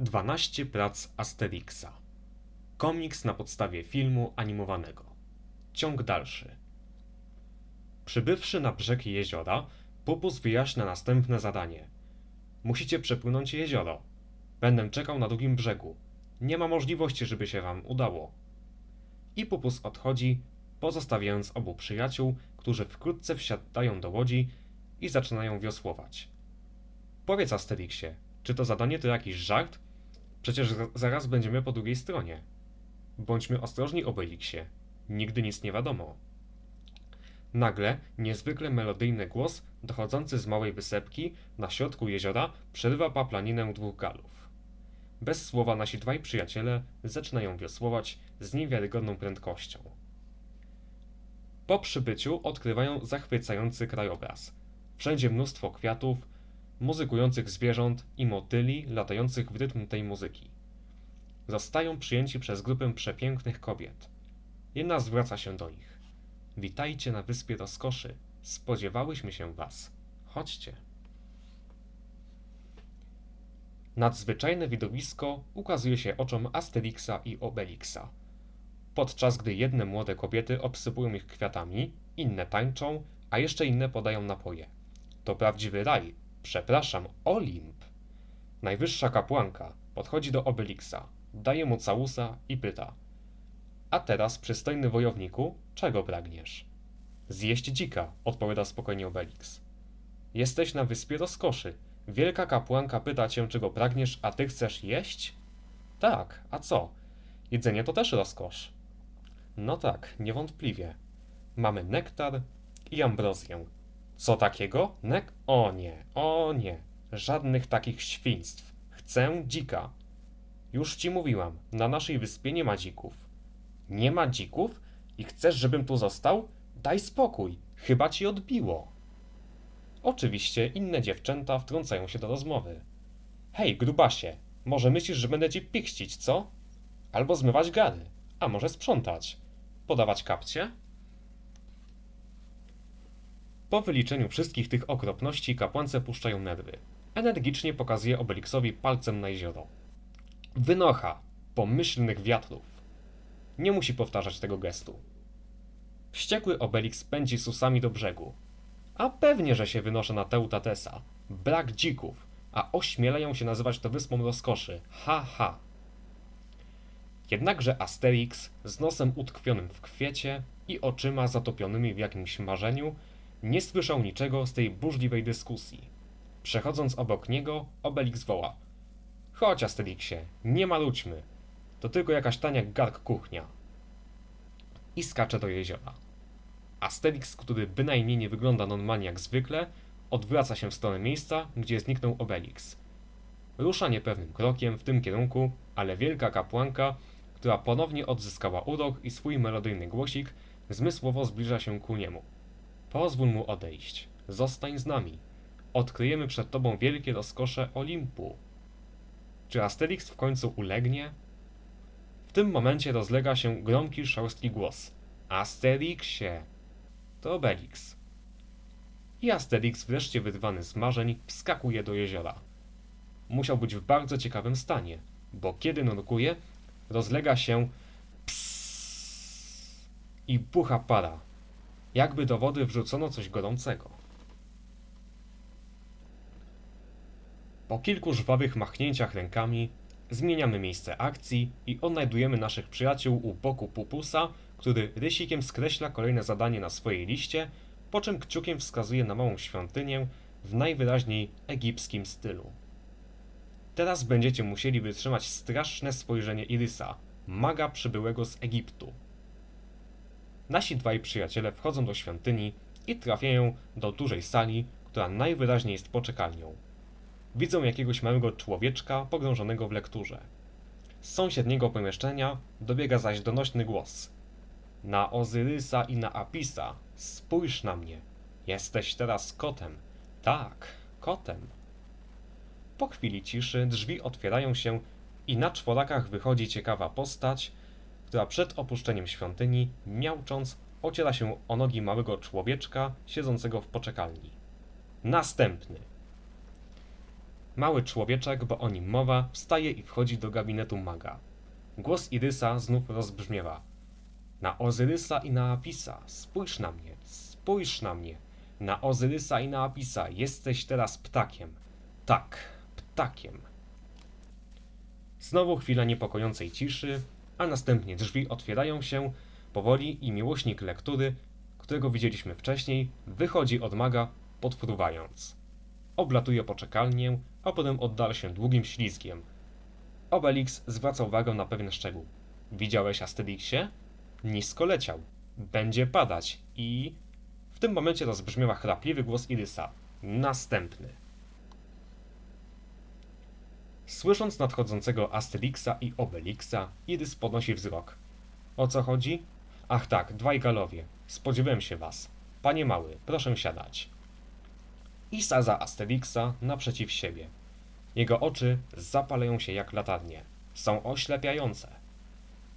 12 prac Asterixa. Komiks na podstawie filmu animowanego. Ciąg dalszy. Przybywszy na brzeg jeziora, Pupus wyjaśnia następne zadanie. Musicie przepłynąć jezioro. Będę czekał na drugim brzegu. Nie ma możliwości, żeby się wam udało. I Pupus odchodzi, pozostawiając obu przyjaciół, którzy wkrótce wsiadają do łodzi i zaczynają wiosłować. Powiedz Asterixie, czy to zadanie to jakiś żart? Przecież za- zaraz będziemy po drugiej stronie. Bądźmy ostrożni, Obelixie. Nigdy nic nie wiadomo. Nagle niezwykle melodyjny głos, dochodzący z małej wysepki na środku jeziora, przerywa paplaninę dwóch galów. Bez słowa nasi dwaj przyjaciele zaczynają wiosłować z niewiarygodną prędkością. Po przybyciu odkrywają zachwycający krajobraz. Wszędzie mnóstwo kwiatów, muzykujących zwierząt i motyli latających w rytm tej muzyki. Zostają przyjęci przez grupę przepięknych kobiet. Jedna zwraca się do nich. Witajcie na wyspie rozkoszy. Spodziewałyśmy się was. Chodźcie. Nadzwyczajne widowisko ukazuje się oczom Asterixa i Obelixa. Podczas gdy jedne młode kobiety obsypują ich kwiatami, inne tańczą, a jeszcze inne podają napoje. To prawdziwy raj. Przepraszam, Olimp. Najwyższa kapłanka podchodzi do Obelixa, daje mu całusa i pyta: A teraz, przystojny wojowniku, czego pragniesz? Zjeść dzika, odpowiada spokojnie Obelix. Jesteś na wyspie rozkoszy. Wielka kapłanka pyta cię, czego pragniesz, a ty chcesz jeść? Tak, a co? Jedzenie to też rozkosz. No tak, niewątpliwie. Mamy nektar i ambrozję. Co takiego? Nek? O nie, o nie. Żadnych takich świństw. Chcę dzika. Już ci mówiłam, na naszej wyspie nie ma dzików. Nie ma dzików? I chcesz, żebym tu został? Daj spokój, chyba ci odbiło. Oczywiście inne dziewczęta wtrącają się do rozmowy. Hej, grubasie, może myślisz, że będę ci pichcić, co? Albo zmywać gary, a może sprzątać. Podawać kapcie? Po wyliczeniu wszystkich tych okropności kapłance puszczają nerwy. Energicznie pokazuje Obelixowi palcem na jezioro. Wynocha, pomyślnych wiatrów. Nie musi powtarzać tego gestu. Wściekły Obelix pędzi susami do brzegu. A pewnie, że się wynoszę na Teutatesa. Brak dzików, a ośmielają się nazywać to wyspą rozkoszy. Ha, ha. Jednakże Asterix, z nosem utkwionym w kwiecie i oczyma zatopionymi w jakimś marzeniu, nie słyszał niczego z tej burzliwej dyskusji. Przechodząc obok niego, Obelix woła. Chodź, Asterixie, nie maludźmy. To tylko jakaś tania gark kuchnia. I skacze do jeziora. Asterix, który bynajmniej nie wygląda normalnie jak zwykle, odwraca się w stronę miejsca, gdzie zniknął Obelix. Rusza niepewnym krokiem w tym kierunku, ale wielka kapłanka, która ponownie odzyskała urok i swój melodyjny głosik, zmysłowo zbliża się ku niemu. Pozwól mu odejść. Zostań z nami. Odkryjemy przed tobą wielkie rozkosze Olimpu. Czy Asterix w końcu ulegnie? W tym momencie rozlega się gromki, szorstki głos. Asterixie! To Obelix. I Asterix, wreszcie wyrwany z marzeń, wskakuje do jeziora. Musiał być w bardzo ciekawym stanie, bo kiedy nurkuje, rozlega się psss i bucha para, jakby do wody wrzucono coś gorącego. Po kilku żwawych machnięciach rękami zmieniamy miejsce akcji i odnajdujemy naszych przyjaciół u boku Pupusa, który rysikiem skreśla kolejne zadanie na swojej liście, po czym kciukiem wskazuje na małą świątynię w najwyraźniej egipskim stylu. Teraz będziecie musieli wytrzymać straszne spojrzenie Irysa, maga przybyłego z Egiptu. Nasi dwaj przyjaciele wchodzą do świątyni i trafiają do dużej sali, która najwyraźniej jest poczekalnią. Widzą jakiegoś małego człowieczka pogrążonego w lekturze. Z sąsiedniego pomieszczenia dobiega zaś donośny głos. Na Ozyrysa i na Apisa, spójrz na mnie. Jesteś teraz kotem. Tak, kotem. Po chwili ciszy drzwi otwierają się i na czworakach wychodzi ciekawa postać, która przed opuszczeniem świątyni, miaucząc, ociera się o nogi małego człowieczka siedzącego w poczekalni. Następny. Mały człowieczek, bo o nim mowa, wstaje i wchodzi do gabinetu maga. Głos Irysa znów rozbrzmiewa. Na Ozyrysa i na Apisa, spójrz na mnie, spójrz na mnie. Na Ozyrysa i na Apisa, jesteś teraz ptakiem. Tak, ptakiem. Znowu chwila niepokojącej ciszy, a następnie drzwi otwierają się powoli i miłośnik lektury, którego widzieliśmy wcześniej, wychodzi od maga, podfruwając. Oblatuje poczekalnię, a potem oddala się długim ślizgiem. Obelix zwraca uwagę na pewien szczegół. Widziałeś Asterixie? Nisko leciał. Będzie padać i... W tym momencie rozbrzmiewa chrapliwy głos Irysa. Następny. Słysząc nadchodzącego Asterixa i Obelixa, Irys podnosi wzrok. O co chodzi? Ach tak, dwaj galowie. Spodziewałem się was. Panie mały, proszę siadać. I sadza Asterixa naprzeciw siebie. Jego oczy zapalają się jak latarnie. Są oślepiające.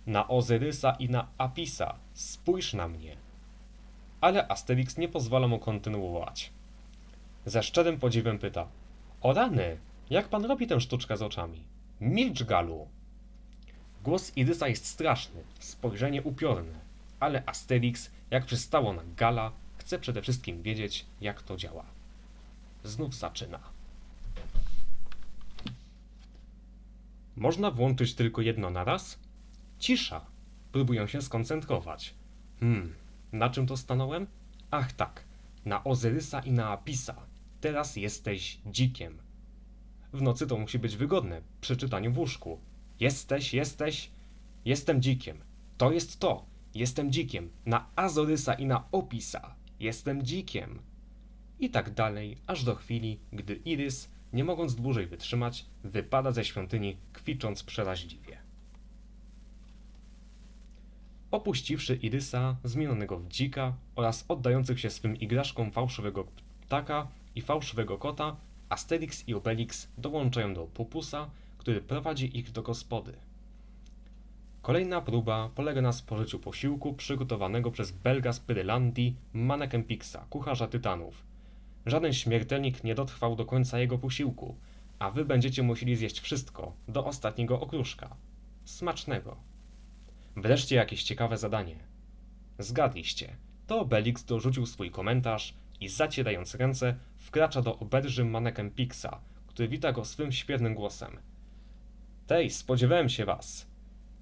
Na Ozyrysa i na Apisa, spójrz na mnie. Ale Asterix nie pozwala mu kontynuować. Ze szczerym podziwem pyta. O rany, jak pan robi tę sztuczkę z oczami? Milcz, Galu! Głos Irysa jest straszny, spojrzenie upiorne, ale Asterix, jak przystało na Gala, chce przede wszystkim wiedzieć, jak to działa. Znów zaczyna. Można włączyć tylko jedno naraz? Cisza. Próbuję się skoncentrować. Hmm, na czym to stanąłem? Ach tak, na Ozyrysa i na Apisa. Teraz jesteś dzikiem. W nocy to musi być wygodne, przy czytaniu w łóżku. Jesteś, jesteś, jestem dzikiem. To jest to, jestem dzikiem. Na Azorysa i na Opisa, jestem dzikiem. I tak dalej, aż do chwili, gdy Irys, nie mogąc dłużej wytrzymać, wypada ze świątyni, kwicząc przeraźliwie. Opuściwszy Irysa, zmienionego w dzika oraz oddających się swym igraszkom fałszywego ptaka i fałszywego kota, Asterix i Obelix dołączają do Pupusa, który prowadzi ich do gospody. Kolejna próba polega na spożyciu posiłku przygotowanego przez Belga z Pyrylandii, Manekem Pixa, kucharza tytanów. Żaden śmiertelnik nie dotrwał do końca jego posiłku, a wy będziecie musieli zjeść wszystko, do ostatniego okruszka. Smacznego. Wreszcie jakieś ciekawe zadanie. Zgadliście. To Obelix dorzucił swój komentarz i zacierając ręce, wkracza do oberży manekem Pixa, który wita go swym śpiewnym głosem. Tej, spodziewałem się was.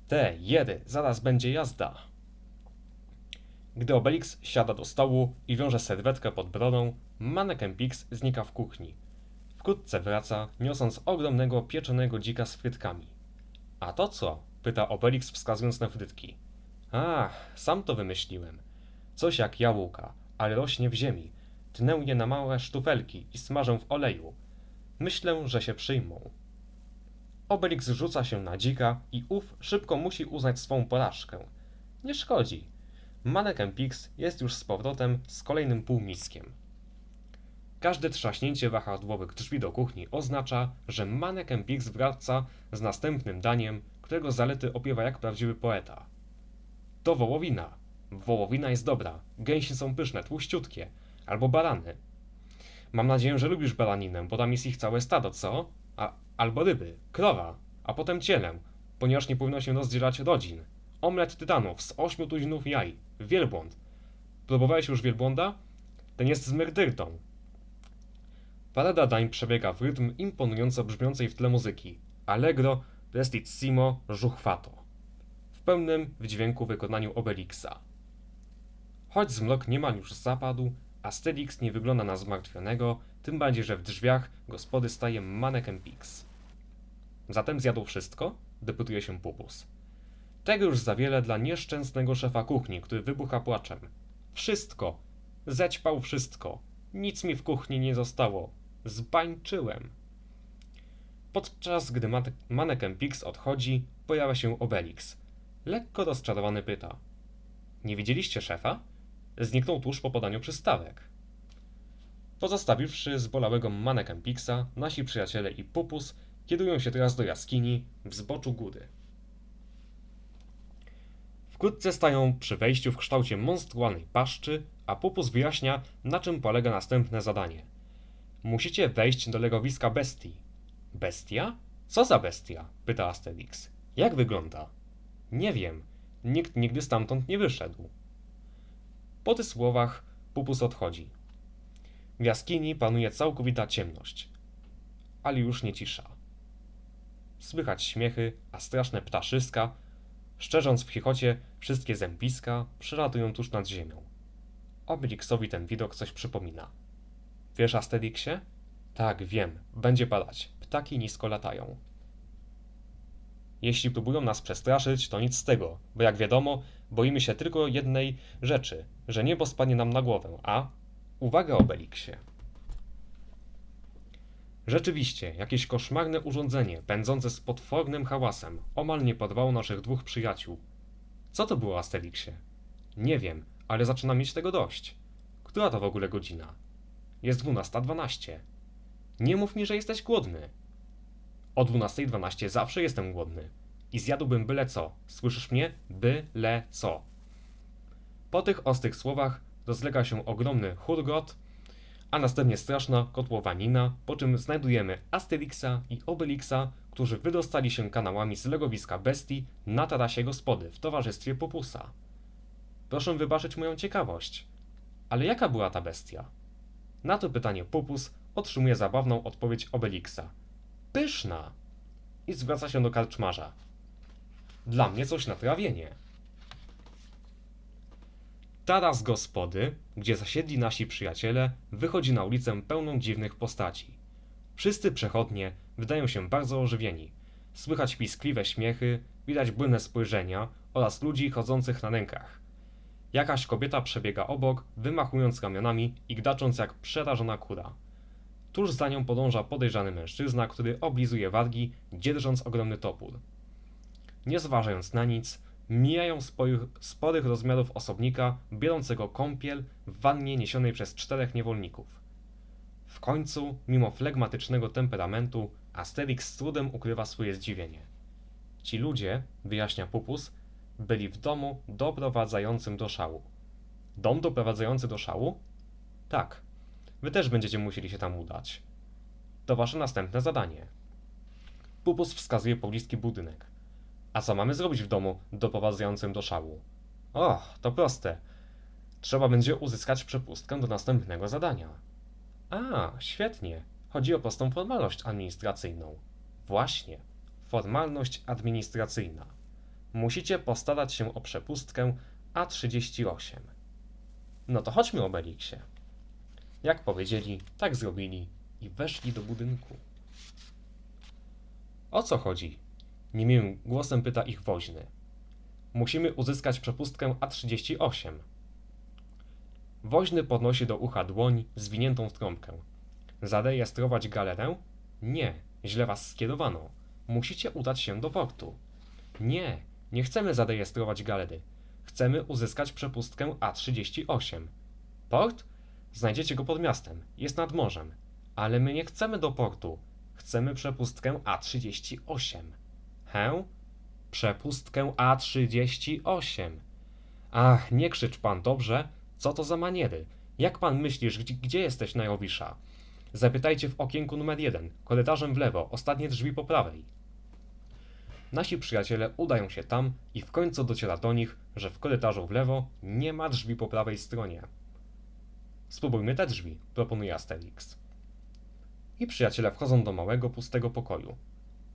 Te, jedy, zaraz będzie jazda. Gdy Obelix siada do stołu i wiąże serwetkę pod brodą, manekem Pix znika w kuchni. Wkrótce wraca, niosąc ogromnego pieczonego dzika z frytkami. A to co? pyta Obelix wskazując na frytki. Ach, sam to wymyśliłem. Coś jak jałówka, ale rośnie w ziemi. Tnę je na małe sztufelki i smażę w oleju. Myślę, że się przyjmą. Obelix rzuca się na dzika i ów szybko musi uznać swą porażkę. Nie szkodzi. Manekem Pix jest już z powrotem z kolejnym półmiskiem. Każde trzaśnięcie wahadłowych drzwi do kuchni oznacza, że Manekem Pix wraca z następnym daniem, którego zalety opiewa jak prawdziwy poeta. To wołowina. Wołowina jest dobra, gęsi są pyszne, tłuściutkie, albo barany. Mam nadzieję, że lubisz baraninę, bo tam jest ich całe stado, co? A, albo ryby, krowa, a potem cielę, ponieważ nie powinno się rozdzielać rodzin. Omlet tytanów z ośmiu tuzinów jaj, wielbłąd. Próbowałeś już wielbłąda? Ten jest z merdyrtą. Parada dań przebiega w rytm imponująco brzmiącej w tle muzyki. Allegro, prestissimo, żuchwato. W pełnym wdźwięku wykonaniu Obelixa. Choć zmrok niemal już zapadł, Asterix nie wygląda na zmartwionego, tym bardziej, że w drzwiach gospody staje manekem Pix. Zatem zjadł wszystko? Deputuje się Pupus. Tego już za wiele dla nieszczęsnego szefa kuchni, który wybucha płaczem. Wszystko! Zećpał wszystko! Nic mi w kuchni nie zostało. Zbańczyłem. Podczas gdy manekem Pix odchodzi, pojawia się Obelix. Lekko rozczarowany pyta. Nie widzieliście szefa? Zniknął tuż po podaniu przystawek. Pozostawiwszy zbolałego manekem Pixa, nasi przyjaciele i Pupus kierują się teraz do jaskini w zboczu góry. Wkrótce stają przy wejściu w kształcie monstrualnej paszczy, a Pupus wyjaśnia, na czym polega następne zadanie. Musicie wejść do legowiska bestii. Bestia? Co za bestia? pyta Asterix. Jak wygląda? Nie wiem. Nikt nigdy stamtąd nie wyszedł. Po tych słowach Pupus odchodzi. W jaskini panuje całkowita ciemność, ale już nie cisza. Słychać śmiechy, a straszne ptaszyska, szczerząc w chichocie wszystkie zębiska, przelatują tuż nad ziemią. Obelixowi ten widok coś przypomina. Wiesz, Asterixie? Tak, wiem. Będzie padać. Ptaki nisko latają. Jeśli próbują nas przestraszyć, to nic z tego, bo jak wiadomo, boimy się tylko jednej rzeczy, że niebo spadnie nam na głowę, a... Uwaga, Obelixie. Rzeczywiście, jakieś koszmarne urządzenie, pędzące z potwornym hałasem, omal nie porwało naszych dwóch przyjaciół. Co to było, Asterixie? Nie wiem, ale zaczynam mieć tego dość. Która to w ogóle godzina? Jest 12.12. Nie mów mi, że jesteś głodny. O 12.12 zawsze jestem głodny. I zjadłbym byle co. Słyszysz mnie? Byle co. Po tych ostrych słowach rozlega się ogromny hurgot, a następnie straszna kotłowanina, po czym znajdujemy Asterixa i Obelixa, którzy wydostali się kanałami z legowiska bestii na tarasie gospody w towarzystwie Popusa. Proszę wybaczyć moją ciekawość. Ale jaka była ta bestia? Na to pytanie Popus otrzymuje zabawną odpowiedź Obelixa. Pyszna! I zwraca się do karczmarza. Dla mnie coś na trawienie. Taras gospody, gdzie zasiedli nasi przyjaciele, wychodzi na ulicę pełną dziwnych postaci. Wszyscy przechodnie wydają się bardzo ożywieni. Słychać piskliwe śmiechy, widać błynne spojrzenia oraz ludzi chodzących na rękach. Jakaś kobieta przebiega obok, wymachując ramionami i gdacząc jak przerażona kura. Tuż za nią podąża podejrzany mężczyzna, który oblizuje wargi, dzierżąc ogromny topór. Nie zważając na nic, mijają sporych, sporych rozmiarów osobnika, biorącego kąpiel w wannie niesionej przez czterech niewolników. W końcu, mimo flegmatycznego temperamentu, Asterix z trudem ukrywa swoje zdziwienie. Ci ludzie, wyjaśnia Pupus, byli w domu doprowadzającym do szału. Dom doprowadzający do szału? Tak. Wy też będziecie musieli się tam udać. To wasze następne zadanie. Pupus wskazuje pobliski budynek. A co mamy zrobić w domu doprowadzającym do szału? O, to proste. Trzeba będzie uzyskać przepustkę do następnego zadania. A, świetnie. Chodzi o prostą formalność administracyjną. Właśnie, formalność administracyjna. Musicie postarać się o przepustkę A38. No to chodźmy, Obelixie. Jak powiedzieli, tak zrobili i weszli do budynku. O co chodzi? Niemiłym głosem pyta ich woźny. Musimy uzyskać przepustkę A38. Woźny podnosi do ucha dłoń zwiniętą w trąbkę. Zarejestrować galerę? Nie, źle was skierowano. Musicie udać się do portu. Nie, nie chcemy zarejestrować galery. Chcemy uzyskać przepustkę A38. Port? Znajdziecie go pod miastem. Jest nad morzem. Ale my nie chcemy do portu. Chcemy przepustkę A38. Hę? Przepustkę A38. Ach, nie krzycz pan, dobrze? Co to za maniery? Jak pan myślisz, gdzie, gdzie jesteś, Najowisza? Zapytajcie w okienku numer jeden, korytarzem w lewo, ostatnie drzwi po prawej. Nasi przyjaciele udają się tam i w końcu dociera do nich, że w korytarzu w lewo nie ma drzwi po prawej stronie. Spróbujmy te drzwi, proponuje Asterix. I przyjaciele wchodzą do małego, pustego pokoju.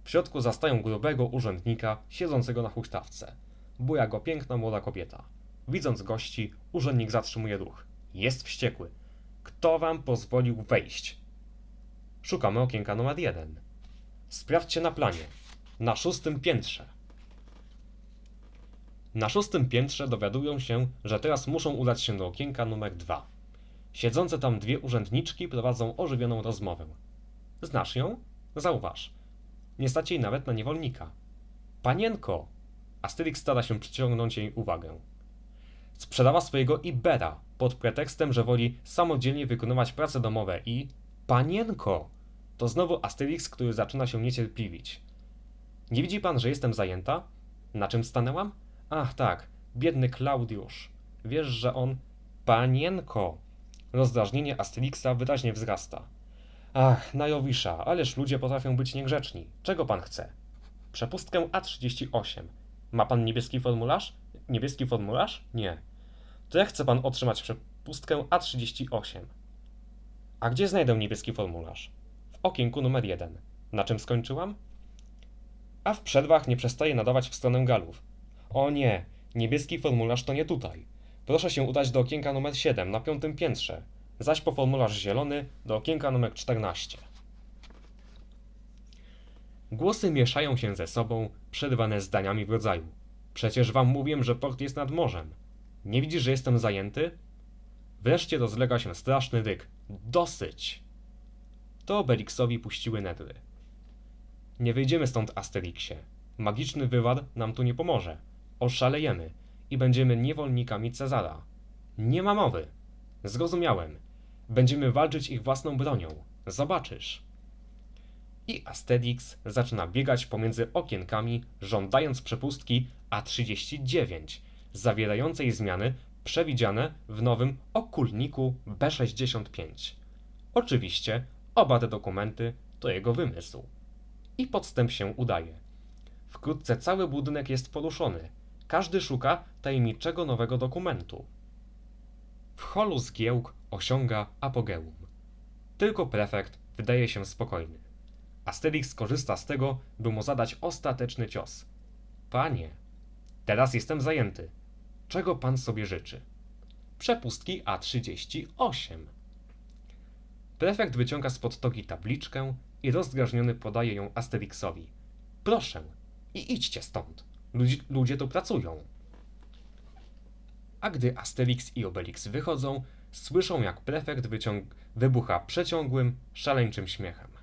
W środku zastają grubego urzędnika siedzącego na huśtawce. Buja go piękna młoda kobieta. Widząc gości, urzędnik zatrzymuje ruch. Jest wściekły. Kto wam pozwolił wejść? Szukamy okienka numer jeden. Sprawdźcie na planie. Na szóstym piętrze. Na szóstym piętrze dowiadują się, że teraz muszą udać się do okienka numer dwa. Siedzące tam dwie urzędniczki prowadzą ożywioną rozmowę. Znasz ją? Zauważ. Nie stać jej nawet na niewolnika. Panienko! Asterix stara się przyciągnąć jej uwagę. Sprzedała swojego Ibera pod pretekstem, że woli samodzielnie wykonywać prace domowe i... Panienko! To znowu Asterix, który zaczyna się niecierpliwić. Nie widzi pan, że jestem zajęta? Na czym stanęłam? Ach tak, biedny Klaudiusz. Wiesz, że on... Panienko! Rozdrażnienie Asterixa wyraźnie wzrasta. Ach, na Jowisza, ależ ludzie potrafią być niegrzeczni. Czego pan chce? Przepustkę A38. Ma pan niebieski formularz? Niebieski formularz? Nie. To jak chce pan otrzymać przepustkę A38? A gdzie znajdę niebieski formularz? W okienku numer 1. Na czym skończyłam? A w przerwach nie przestaje nadawać w stronę galów. O nie, niebieski formularz to nie tutaj. Proszę się udać do okienka numer 7 na piątym piętrze, zaś po formularz zielony do okienka numer 14. Głosy mieszają się ze sobą, przerwane zdaniami w rodzaju. Przecież wam mówiłem, że port jest nad morzem. Nie widzisz, że jestem zajęty? Wreszcie rozlega się straszny ryk. Dosyć! To Obelixowi puściły nedry. Nie wyjdziemy stąd, Asterixie. Magiczny wywar nam tu nie pomoże. Oszalejemy i będziemy niewolnikami Cezara. Nie ma mowy. Zrozumiałem. Będziemy walczyć ich własną bronią. Zobaczysz. I Asterix zaczyna biegać pomiędzy okienkami, żądając przepustki A39, zawierającej zmiany przewidziane w nowym okulniku B65. Oczywiście oba te dokumenty to jego wymysł. I podstęp się udaje. Wkrótce cały budynek jest poruszony. Każdy szuka tajemniczego nowego dokumentu. W holu zgiełk osiąga apogeum. Tylko prefekt wydaje się spokojny. Asterix korzysta z tego, by mu zadać ostateczny cios. Panie, teraz jestem zajęty. Czego pan sobie życzy? Przepustki A38. Prefekt wyciąga spod togi tabliczkę i rozdrażniony podaje ją Asterixowi. Proszę, i idźcie stąd. Ludzi, ludzie tu pracują. A gdy Asterix i Obelix wychodzą, słyszą jak prefekt wyciąg- wybucha przeciągłym, szaleńczym śmiechem.